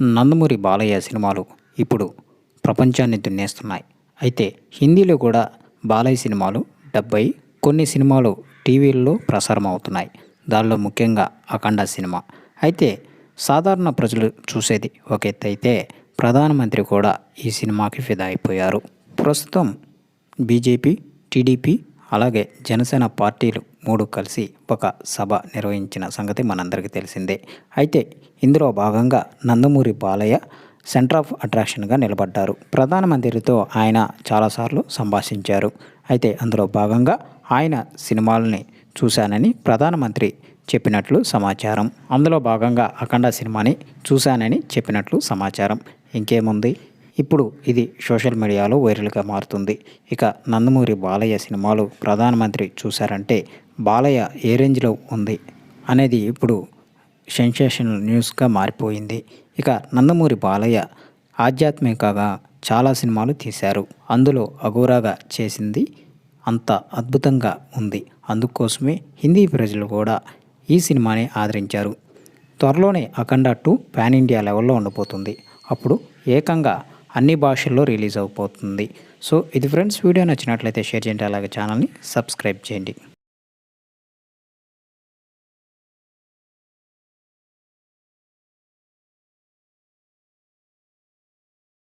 నందమూరి బాలయ్య సినిమాలు ఇప్పుడు ప్రపంచాన్ని దున్నేస్తున్నాయి. అయితే హిందీలో కూడా బాలయ్య సినిమాలు డెబ్బై కొన్ని సినిమాలు టీవీల్లో ప్రసారం అవుతున్నాయి దానిలో ముఖ్యంగా అఖండ సినిమా. అయితే సాధారణ ప్రజలు చూసేది ఒక ఎత్తు అయితే ప్రధానమంత్రి కూడా ఈ సినిమాకి ఫిదా అయిపోయారు. ప్రస్తుతం బీజేపీ టీడీపీ అలాగే జనసేన పార్టీలు మూడు కలిసి ఒక సభ నిర్వహించిన సంగతి మనందరికీ తెలిసిందే. అయితే ఇందులో భాగంగా నందమూరి బాలయ్య సెంటర్ ఆఫ్ అట్రాక్షన్గా నిలబడ్డారు. ప్రధానమంత్రితో ఆయన చాలాసార్లు సంభాషించారు. అయితే అందులో భాగంగా ఆయన సినిమాలని చూశానని ప్రధానమంత్రి చెప్పినట్లు సమాచారం. అందులో భాగంగా అఖండ సినిమాని చూశానని చెప్పినట్లు సమాచారం. ఇంకేముంది? ఇప్పుడు ఇది సోషల్ మీడియాలో వైరల్గా మారుతుంది. ఇక నందమూరి బాలయ్య సినిమాలు ప్రధానమంత్రి చూశారంటే బాలయ్య ఏ రేంజ్లో ఉంది అనేది ఇప్పుడు సెన్సేషనల్ న్యూస్గా మారిపోయింది. ఇక నందమూరి బాలయ్య ఆధ్యాత్మికగా చాలా సినిమాలు తీశారు. అందులో అఘోరాగా చేసింది అంత అద్భుతంగా ఉంది. అందుకోసమే హిందీ ప్రజలు కూడా ఈ సినిమాని ఆదరించారు. త్వరలోనే అఖండ టూ పాన్ ఇండియా లెవెల్లో ఉండబోతుంది. అప్పుడు ఏకంగా అన్ని భాషల్లో రిలీజ్ అయిపోతుంది సో ఇది ఫ్రెండ్స్ వీడియో నచ్చినట్లయితే షేర్ చేయండి. అలాగే ఛానల్ని సబ్స్క్రైబ్ చేయండి.